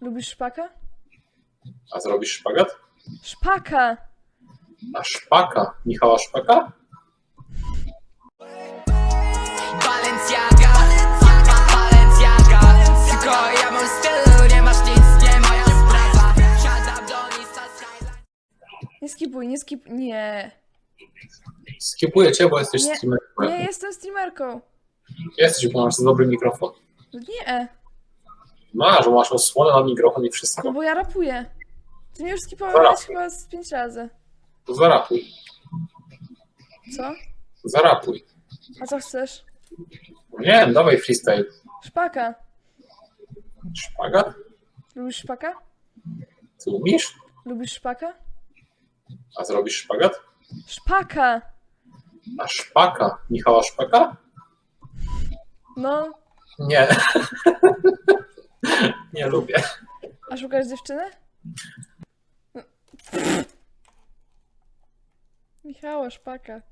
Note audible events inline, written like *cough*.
Lubisz szpaka? A zrobisz szpagat? Szpaka! A szpaka? Michała Szpaka? Balenciaga, Balenciaga Tylko ja mam styl, nie masz nic, nie moja sprawa Siadam do Nisa Skyline Nie skipuj, nie skip... Nie. Skipuję cię, bo jesteś Nie, streamerem. Nie, jestem streamerką. Jesteś, bo masz dobry mikrofon. Nie, Masz, bo masz osłonę na mikrofon i wszystko. no bo ja rapuję. Ty mnie już skipowałeś Zarapuj. chyba z pięć razy. To zarapuj. Co? Zarapuj. A co chcesz? Nie wiem, dawaj freestyle. Szpaka. Szpagat? Lubisz szpaka? Ty umiesz? Lubisz szpaka? A zrobisz szpagat? Szpaka! A szpaka? Michała Szpaka? No, Nie. *laughs* Nie lubię. a szukasz dziewczyny? Michała Szpaka.